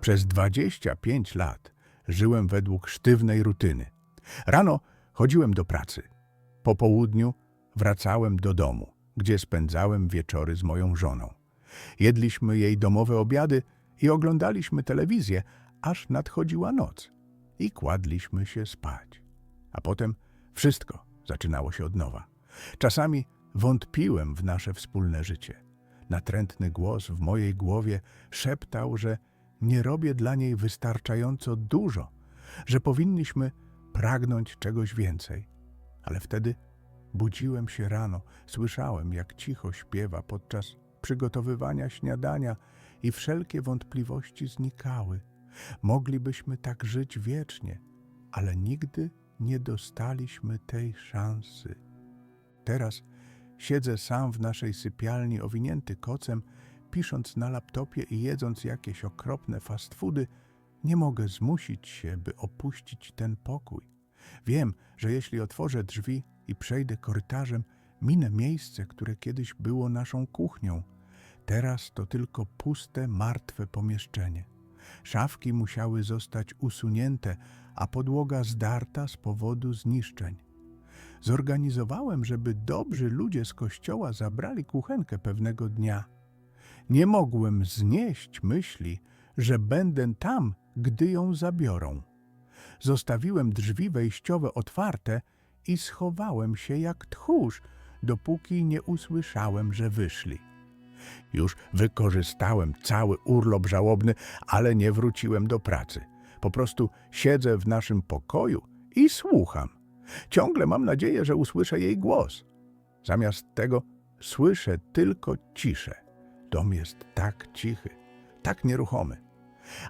Przez 25 lat żyłem według sztywnej rutyny. Rano chodziłem do pracy. Po południu wracałem do domu, gdzie spędzałem wieczory z moją żoną. Jedliśmy jej domowe obiady i oglądaliśmy telewizję, aż nadchodziła noc. I kładliśmy się spać. A potem wszystko zaczynało się od nowa. Czasami wątpiłem w nasze wspólne życie. Natrętny głos w mojej głowie szeptał, że nie robię dla niej wystarczająco dużo, że powinniśmy pragnąć czegoś więcej. Ale wtedy budziłem się rano, słyszałem, jak cicho śpiewa podczas przygotowywania śniadania i wszelkie wątpliwości znikały. Moglibyśmy tak żyć wiecznie, ale nigdy nie dostaliśmy tej szansy. Teraz siedzę sam w naszej sypialni owinięty kocem, pisząc na laptopie i jedząc jakieś okropne fast foody, nie mogę zmusić się, by opuścić ten pokój. Wiem, że jeśli otworzę drzwi i przejdę korytarzem, minę miejsce, które kiedyś było naszą kuchnią. Teraz to tylko puste, martwe pomieszczenie. Szafki musiały zostać usunięte, a podłoga zdarta z powodu zniszczeń. Zorganizowałem, żeby dobrzy ludzie z kościoła zabrali kuchenkę pewnego dnia. Nie mogłem znieść myśli, że będę tam, gdy ją zabiorą. Zostawiłem drzwi wejściowe otwarte i schowałem się jak tchórz, dopóki nie usłyszałem, że wyszli. Już wykorzystałem cały urlop żałobny, ale nie wróciłem do pracy. Po prostu siedzę w naszym pokoju i słucham. Ciągle mam nadzieję, że usłyszę jej głos. Zamiast tego słyszę tylko ciszę. Dom jest tak cichy, tak nieruchomy.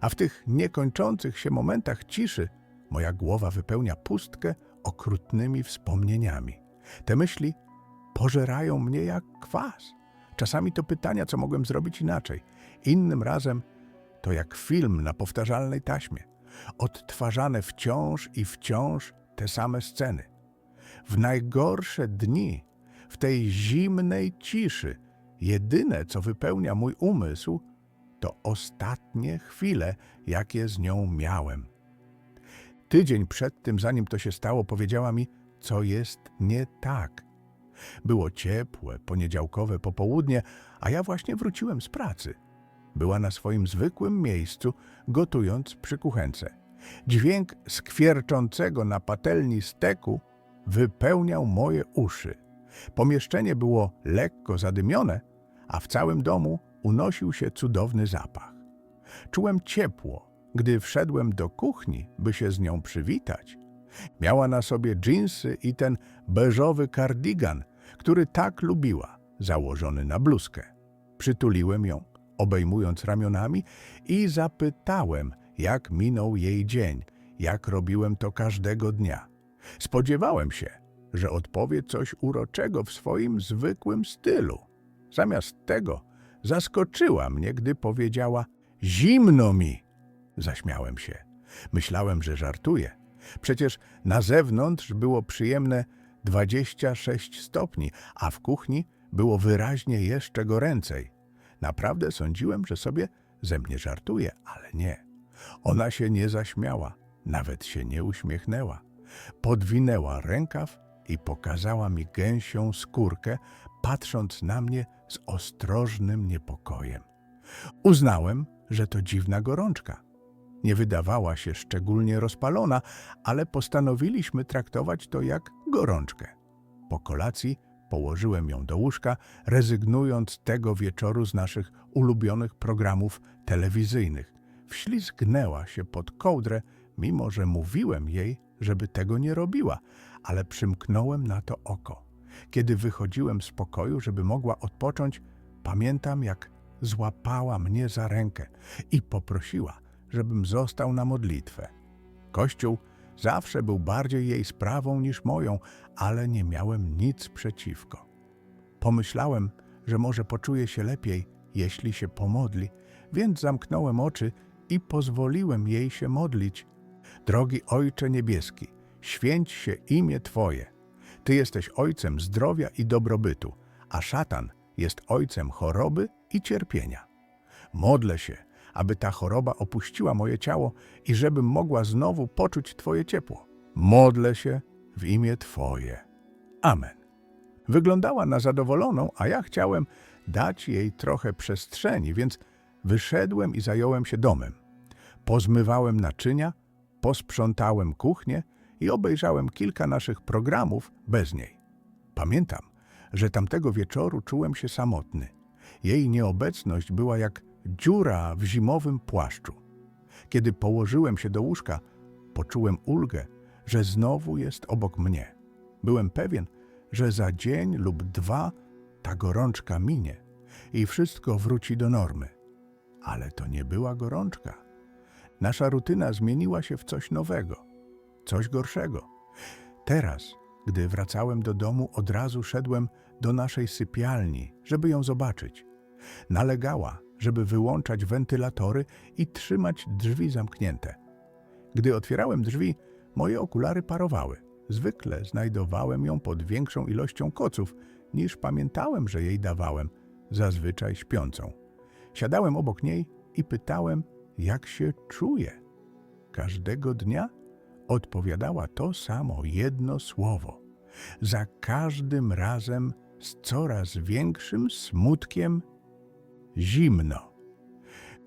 A w tych niekończących się momentach ciszy moja głowa wypełnia pustkę okrutnymi wspomnieniami. Te myśli pożerają mnie jak kwas. Czasami to pytania, co mogłem zrobić inaczej. Innym razem to jak film na powtarzalnej taśmie. Odtwarzane wciąż i wciąż te same sceny. W najgorsze dni, w tej zimnej ciszy, jedyne, co wypełnia mój umysł, to ostatnie chwile, jakie z nią miałem. Tydzień przed tym, zanim to się stało, powiedziała mi, co jest nie tak. Było ciepłe, poniedziałkowe popołudnie, a ja właśnie wróciłem z pracy. Była na swoim zwykłym miejscu, gotując przy kuchence. Dźwięk skwierczącego na patelni steku wypełniał moje uszy. Pomieszczenie było lekko zadymione, a w całym domu unosił się cudowny zapach. Czułem ciepło, gdy wszedłem do kuchni, by się z nią przywitać. Miała na sobie dżinsy i ten beżowy kardigan, który tak lubiła, założony na bluzkę. Przytuliłem ją, obejmując ramionami i zapytałem, jak minął jej dzień, jak robiłem to każdego dnia. Spodziewałem się, że odpowie coś uroczego w swoim zwykłym stylu. Zamiast tego zaskoczyła mnie, gdy powiedziała: Zimno mi! Zaśmiałem się. Myślałem, że żartuje. Przecież na zewnątrz było przyjemne 26 stopni, a w kuchni było wyraźnie jeszcze goręcej. Naprawdę sądziłem, że sobie ze mnie żartuje, ale nie. Ona się nie zaśmiała, nawet się nie uśmiechnęła. Podwinęła rękaw i pokazała mi gęsią skórkę, patrząc na mnie z ostrożnym niepokojem. Uznałem, że to dziwna gorączka. Nie wydawała się szczególnie rozpalona, ale postanowiliśmy traktować to jak gorączkę. Po kolacji położyłem ją do łóżka, rezygnując tego wieczoru z naszych ulubionych programów telewizyjnych. Wślizgnęła się pod kołdrę, mimo że mówiłem jej, żeby tego nie robiła, ale przymknąłem na to oko. Kiedy wychodziłem z pokoju, żeby mogła odpocząć, pamiętam, jak złapała mnie za rękę i poprosiła, żebym został na modlitwę. Kościół zawsze był bardziej jej sprawą niż moją, ale nie miałem nic przeciwko. Pomyślałem, że może poczuje się lepiej, jeśli się pomodli, więc zamknąłem oczy i pozwoliłem jej się modlić. Drogi Ojcze Niebieski, święć się imię Twoje. Ty jesteś Ojcem zdrowia i dobrobytu, a szatan jest Ojcem choroby i cierpienia. Modlę się, aby ta choroba opuściła moje ciało i żebym mogła znowu poczuć Twoje ciepło. Modlę się w imię Twoje. Amen. Wyglądała na zadowoloną, a ja chciałem dać jej trochę przestrzeni, więc wyszedłem i zająłem się domem. Pozmywałem naczynia, posprzątałem kuchnię i obejrzałem kilka naszych programów bez niej. Pamiętam, że tamtego wieczoru czułem się samotny. Jej nieobecność była jak dziura w zimowym płaszczu. Kiedy położyłem się do łóżka, poczułem ulgę, że znowu jest obok mnie. Byłem pewien, że za dzień lub dwa ta gorączka minie i wszystko wróci do normy. Ale to nie była gorączka. Nasza rutyna zmieniła się w coś nowego, coś gorszego. Teraz, gdy wracałem do domu, od razu szedłem do naszej sypialni, żeby ją zobaczyć. Nalegała, żeby wyłączać wentylatory i trzymać drzwi zamknięte. Gdy otwierałem drzwi, moje okulary parowały. Zwykle znajdowałem ją pod większą ilością koców, niż pamiętałem, że jej dawałem, zazwyczaj śpiącą. Siadałem obok niej i pytałem, jak się czuje. Każdego dnia odpowiadała to samo jedno słowo. Za każdym razem z coraz większym smutkiem zimno.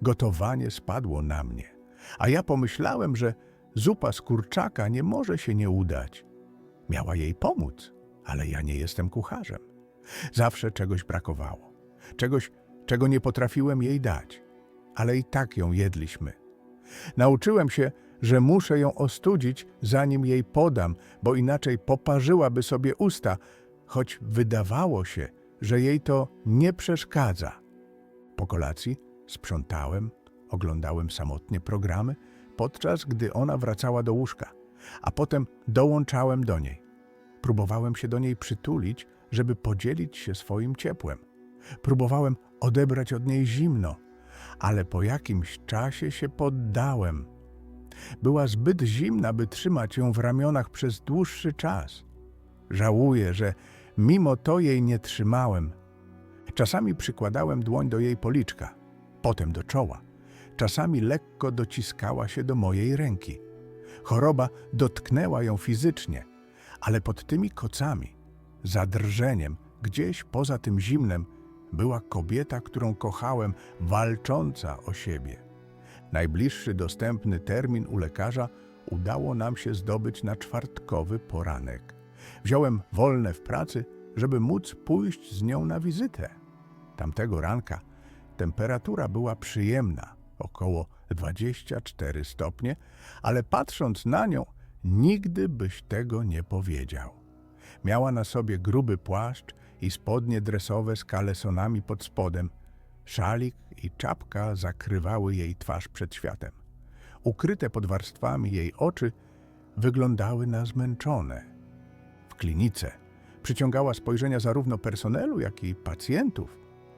Gotowanie spadło na mnie, a ja pomyślałem, że zupa z kurczaka nie może się nie udać. Miała jej pomóc, ale ja nie jestem kucharzem. Zawsze czegoś brakowało, czegoś, czego nie potrafiłem jej dać, ale i tak ją jedliśmy. Nauczyłem się, że muszę ją ostudzić, zanim jej podam, bo inaczej poparzyłaby sobie usta, choć wydawało się, że jej to nie przeszkadza. Po kolacji sprzątałem, oglądałem samotnie programy, podczas gdy ona wracała do łóżka, a potem dołączałem do niej. Próbowałem się do niej przytulić, żeby podzielić się swoim ciepłem. Próbowałem odebrać od niej zimno, ale po jakimś czasie się poddałem. Była zbyt zimna, by trzymać ją w ramionach przez dłuższy czas. Żałuję, że mimo to jej nie trzymałem. Czasami przykładałem dłoń do jej policzka, potem do czoła. Czasami lekko dociskała się do mojej ręki. Choroba dotknęła ją fizycznie, ale pod tymi kocami, za drżeniem, gdzieś poza tym zimnem, była kobieta, którą kochałem, walcząca o siebie. Najbliższy dostępny termin u lekarza udało nam się zdobyć na czwartkowy poranek. Wziąłem wolne w pracy, żeby móc pójść z nią na wizytę. Tamtego ranka temperatura była przyjemna, około 24 stopnie, ale patrząc na nią, nigdy byś tego nie powiedział. Miała na sobie gruby płaszcz i spodnie dresowe z kalesonami pod spodem. Szalik i czapka zakrywały jej twarz przed światem. Ukryte pod warstwami jej oczy wyglądały na zmęczone. W klinice przyciągała spojrzenia zarówno personelu, jak i pacjentów.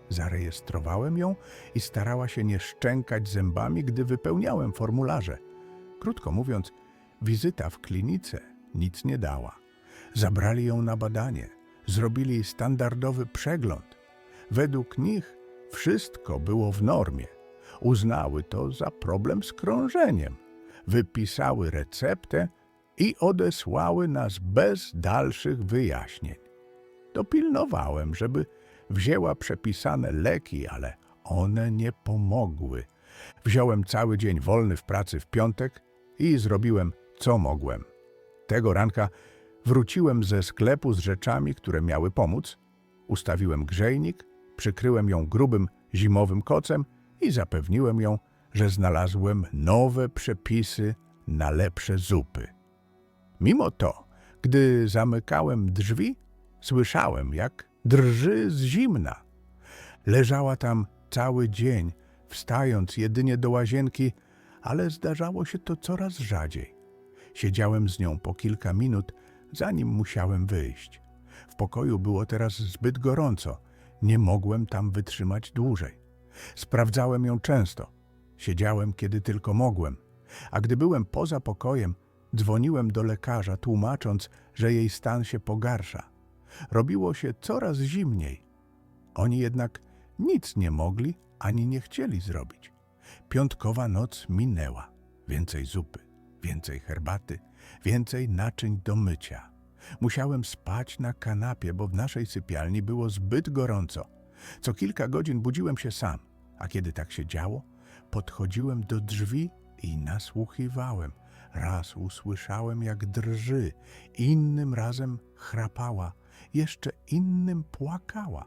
Zarejestrowałem ją i starała się nie szczękać zębami, gdy wypełniałem formularze. Krótko mówiąc, wizyta w klinice nic nie dała. Zabrali ją na badanie, zrobili standardowy przegląd. Według nich wszystko było w normie. Uznały to za problem z krążeniem. Wypisały receptę i odesłały nas bez dalszych wyjaśnień. Dopilnowałem, żeby wzięła przepisane leki, ale one nie pomogły. Wziąłem cały dzień wolny w pracy w piątek i zrobiłem co mogłem. Tego ranka wróciłem ze sklepu z rzeczami, które miały pomóc. Ustawiłem grzejnik, przykryłem ją grubym zimowym kocem i zapewniłem ją, że znalazłem nowe przepisy na lepsze zupy. Mimo to, gdy zamykałem drzwi, słyszałem, jak drży z zimna. Leżała tam cały dzień, wstając jedynie do łazienki, ale zdarzało się to coraz rzadziej. Siedziałem z nią po kilka minut, zanim musiałem wyjść. W pokoju było teraz zbyt gorąco, nie mogłem tam wytrzymać dłużej. Sprawdzałem ją często. Siedziałem, kiedy tylko mogłem. A gdy byłem poza pokojem, dzwoniłem do lekarza, tłumacząc, że jej stan się pogarsza. Robiło się coraz zimniej. Oni jednak nic nie mogli ani nie chcieli zrobić. Piątkowa noc minęła. Więcej zupy, więcej herbaty, więcej naczyń do mycia. Musiałem spać na kanapie, bo w naszej sypialni było zbyt gorąco. Co kilka godzin budziłem się sam, a kiedy tak się działo, podchodziłem do drzwi i nasłuchiwałem. Raz usłyszałem, jak drży, innym razem chrapała, jeszcze innym płakała.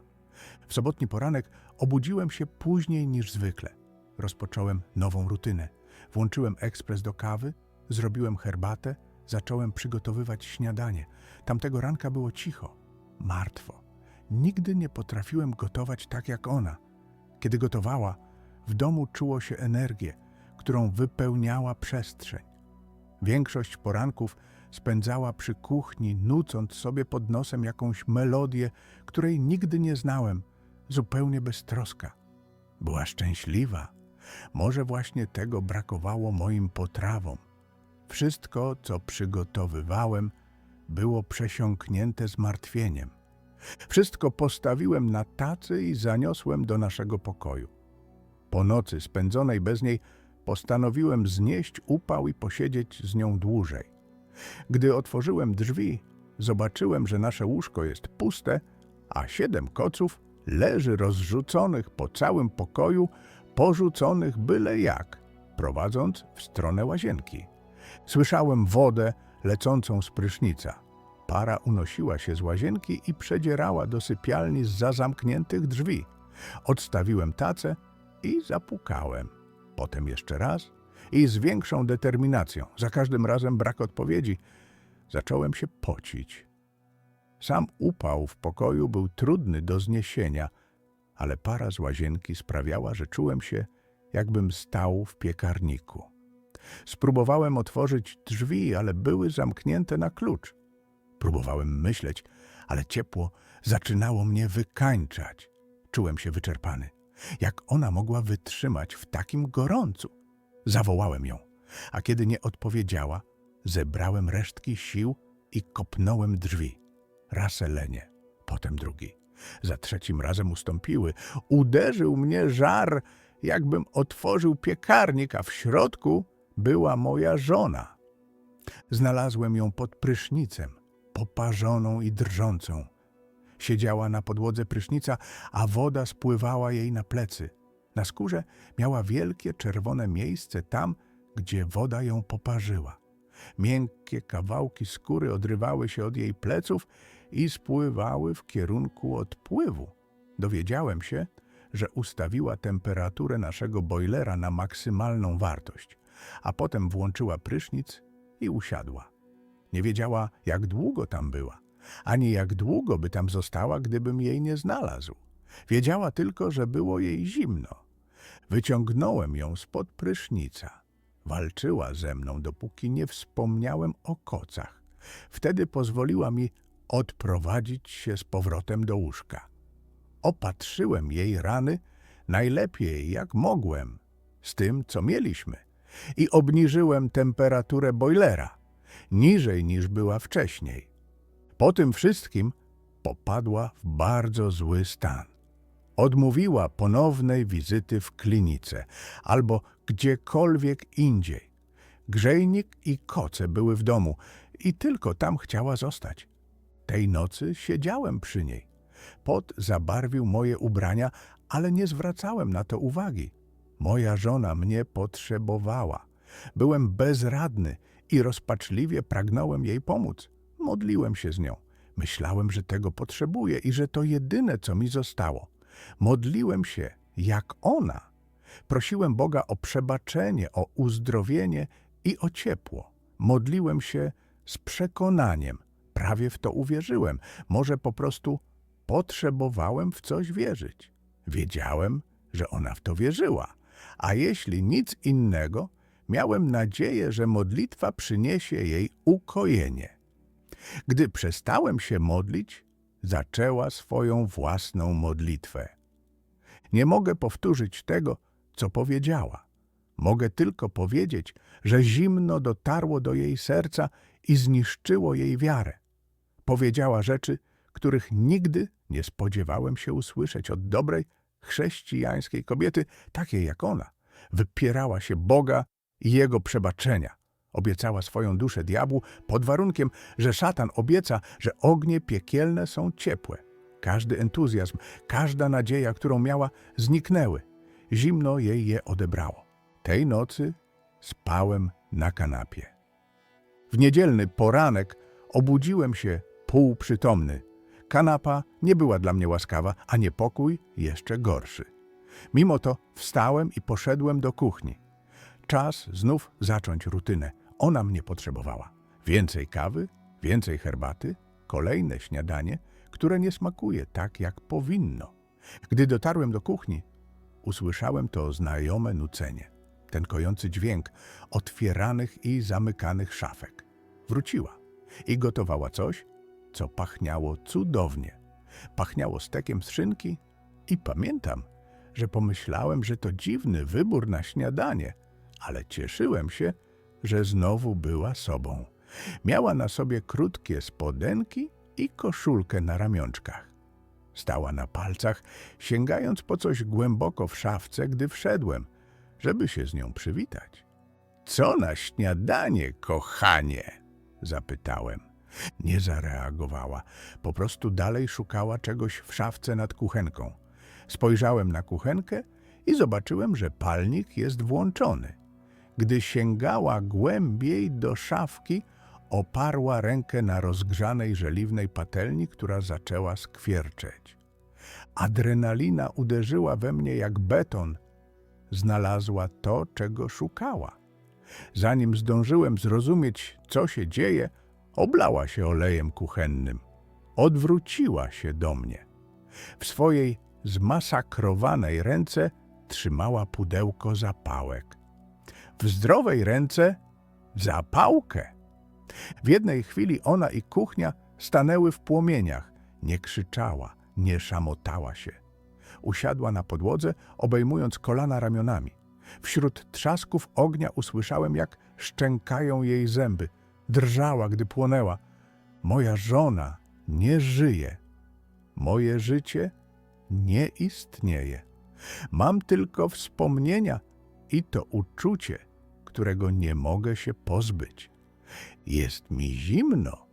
W sobotni poranek obudziłem się później niż zwykle. Rozpocząłem nową rutynę. Włączyłem ekspres do kawy, zrobiłem herbatę, zacząłem przygotowywać śniadanie. Tamtego ranka było cicho, martwo. Nigdy nie potrafiłem gotować tak jak ona. Kiedy gotowała, w domu czuło się energię, którą wypełniała przestrzeń. Większość poranków spędzała przy kuchni, nucąc sobie pod nosem jakąś melodię, której nigdy nie znałem, zupełnie beztroska. Była szczęśliwa. Może właśnie tego brakowało moim potrawom. Wszystko, co przygotowywałem, było przesiąknięte zmartwieniem. Wszystko postawiłem na tacy i zaniosłem do naszego pokoju. Po nocy spędzonej bez niej postanowiłem znieść upał i posiedzieć z nią dłużej. Gdy otworzyłem drzwi, zobaczyłem, że nasze łóżko jest puste, a siedem koców leży rozrzuconych po całym pokoju, porzuconych byle jak, prowadząc w stronę łazienki. Słyszałem wodę lecącą z prysznica. Para unosiła się z łazienki i przedzierała do sypialni z zamkniętych drzwi. Odstawiłem tacę i zapukałem. Potem jeszcze raz i z większą determinacją. Za każdym razem brak odpowiedzi. Zacząłem się pocić. Sam upał w pokoju był trudny do zniesienia, ale para z łazienki sprawiała, że czułem się, jakbym stał w piekarniku. Spróbowałem otworzyć drzwi, ale były zamknięte na klucz. Próbowałem myśleć, ale ciepło zaczynało mnie wykańczać. Czułem się wyczerpany. Jak ona mogła wytrzymać w takim gorącu? Zawołałem ją, a kiedy nie odpowiedziała, zebrałem resztki sił i kopnąłem drzwi. Raz Elenie, potem drugi. Za trzecim razem ustąpiły. Uderzył mnie żar, jakbym otworzył piekarnik, a w środku była moja żona. Znalazłem ją pod prysznicem, poparzoną i drżącą. Siedziała na podłodze prysznica, a woda spływała jej na plecy. Na skórze miała wielkie czerwone miejsce tam, gdzie woda ją poparzyła. Miękkie kawałki skóry odrywały się od jej pleców i spływały w kierunku odpływu. Dowiedziałem się, że ustawiła temperaturę naszego bojlera na maksymalną wartość, a potem włączyła prysznic i usiadła. Nie wiedziała, jak długo tam była, ani jak długo by tam została, gdybym jej nie znalazł. Wiedziała tylko, że było jej zimno. Wyciągnąłem ją spod prysznica. Walczyła ze mną, dopóki nie wspomniałem o kocach. Wtedy pozwoliła mi odprowadzić się z powrotem do łóżka. Opatrzyłem jej rany najlepiej jak mogłem, z tym, co mieliśmy, i obniżyłem temperaturę bojlera, niżej niż była wcześniej. Po tym wszystkim popadła w bardzo zły stan. Odmówiła ponownej wizyty w klinice albo gdziekolwiek indziej. Grzejnik i koce były w domu i tylko tam chciała zostać. Tej nocy siedziałem przy niej. Pot zabarwił moje ubrania, ale nie zwracałem na to uwagi. Moja żona mnie potrzebowała. Byłem bezradny i rozpaczliwie pragnąłem jej pomóc. Modliłem się z nią. Myślałem, że tego potrzebuję i że to jedyne, co mi zostało. Modliłem się jak ona. Prosiłem Boga o przebaczenie, o uzdrowienie i o ciepło. Modliłem się z przekonaniem. Prawie w to uwierzyłem. Może po prostu potrzebowałem w coś wierzyć. Wiedziałem, że ona w to wierzyła. A jeśli nic innego, miałem nadzieję, że modlitwa przyniesie jej ukojenie. Gdy przestałem się modlić, zaczęła swoją własną modlitwę. Nie mogę powtórzyć tego, co powiedziała. Mogę tylko powiedzieć, że zimno dotarło do jej serca i zniszczyło jej wiarę. Powiedziała rzeczy, których nigdy nie spodziewałem się usłyszeć od dobrej, chrześcijańskiej kobiety, takiej jak ona. Wypierała się Boga i Jego przebaczenia. Obiecała swoją duszę diabłu pod warunkiem, że szatan obieca, że ognie piekielne są ciepłe. Każdy entuzjazm, każda nadzieja, którą miała, zniknęły. Zimno jej je odebrało. Tej nocy spałem na kanapie. W niedzielny poranek obudziłem się półprzytomny. Kanapa nie była dla mnie łaskawa, a niepokój jeszcze gorszy. Mimo to wstałem i poszedłem do kuchni. Czas znów zacząć rutynę. Ona mnie potrzebowała. Więcej kawy, więcej herbaty, kolejne śniadanie, które nie smakuje tak, jak powinno. Gdy dotarłem do kuchni, usłyszałem to znajome nucenie. Ten kojący dźwięk otwieranych i zamykanych szafek. Wróciła i gotowała coś, co pachniało cudownie. Pachniało stekiem z szynki i pamiętam, że pomyślałem, że to dziwny wybór na śniadanie, ale cieszyłem się, że znowu była sobą. Miała na sobie krótkie spodenki i koszulkę na ramionczkach. Stała na palcach, sięgając po coś głęboko w szafce, gdy wszedłem, żeby się z nią przywitać. Co na śniadanie, kochanie? zapytałem. Nie zareagowała, po prostu dalej szukała czegoś w szafce nad kuchenką. Spojrzałem na kuchenkę i zobaczyłem, że palnik jest włączony. Gdy sięgała głębiej do szafki, oparła rękę na rozgrzanej żeliwnej patelni, która zaczęła skwierczeć. Adrenalina uderzyła we mnie jak beton. Znalazła to, czego szukała. Zanim zdążyłem zrozumieć, co się dzieje, oblała się olejem kuchennym. Odwróciła się do mnie. W swojej zmasakrowanej ręce trzymała pudełko zapałek. W zdrowej ręce zapałkę. W jednej chwili ona i kuchnia stanęły w płomieniach. Nie krzyczała, nie szamotała się. Usiadła na podłodze, obejmując kolana ramionami. Wśród trzasków ognia usłyszałem, jak szczękają jej zęby. Drżała, gdy płonęła. Moja żona nie żyje. Moje życie nie istnieje. Mam tylko wspomnienia i to uczucie, którego nie mogę się pozbyć. Jest mi zimno.